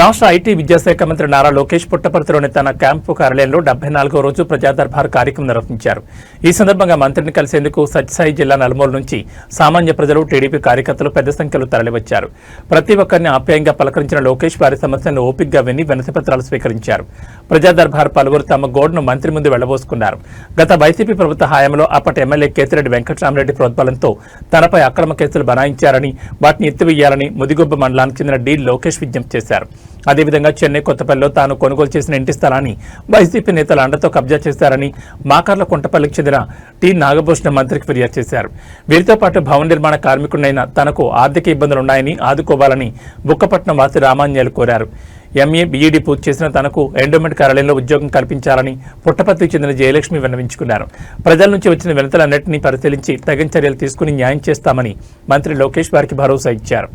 రాష్ట్ర ఐటీ విద్యాశాఖ మంత్రి నారా లోకేష్ పుట్టపర్తిలోని తన క్యాంపు కార్యాలయంలో డెబ్బై నాలుగో రోజు ప్రజాదర్బార్ కార్యక్రమం నిర్వహించారు. ఈ సందర్భంగా మంత్రిని కలిసేందుకు సత్యసాయి జిల్లా నలుమూల నుంచి సామాన్య ప్రజలు టీడీపీ కార్యకర్తలు పెద్ద సంఖ్యలో తరలివచ్చారు. ప్రతి ఒక్కరిని ఆప్యాయంగా పలకరించిన లోకేష్ వారి సమస్యలను ఓపికగా విని వినతి పత్రాలు స్వీకరించారు. ప్రజాదర్బార్ పలువురు తమ గోడును మంత్రి ముందు వెళ్ళబోసుకున్నారు. గత వైసీపీ ప్రభుత్వ హయాంలో అప్పటి ఎమ్మెల్యే కేతిరెడ్డి వెంకటరామరెడ్డి ప్రోద్బలంతో తనపై అక్రమ కేసులు బనాయించారని వాటిని ఎత్తివేయాలని ముదిగొబ్బ మండలానికి చెందిన డి లోకేష్ విజ్ఞప్తి చేశారు. అదేవిధంగా చెన్నై కొత్తపల్లిలో తాను కొనుగోలు చేసిన ఇంటి స్థలాన్ని వైసీపీ నేతలు అండతో కబ్జా చేశారని మాకర్ల కొంటపల్లికి చెందిన టి. నాగభూషణ మంత్రికి ఫిర్యాదు చేశారు. వీరితో పాటు భవన నిర్మాణ కార్మికుడైన తనకు ఆర్థిక ఇబ్బందులున్నాయని ఆదుకోవాలని బుక్కపట్నం వాసి రామాన్యాలు కోరారు. ఎంఏ బీఈడీ పూర్తి చేసిన తనకు ఎండోమెంట్ కార్యాలయంలో ఉద్యోగం కల్పించాలని పుట్టపర్తికి చెందిన జయలక్ష్మి విన్నవించుకున్నారు. ప్రజల నుంచి వచ్చిన వినతులన్నింటినీ పరిశీలించి తగిన చర్యలు తీసుకుని న్యాయం చేస్తామని మంత్రి లోకేష్ వారికి భరోసా ఇచ్చారు.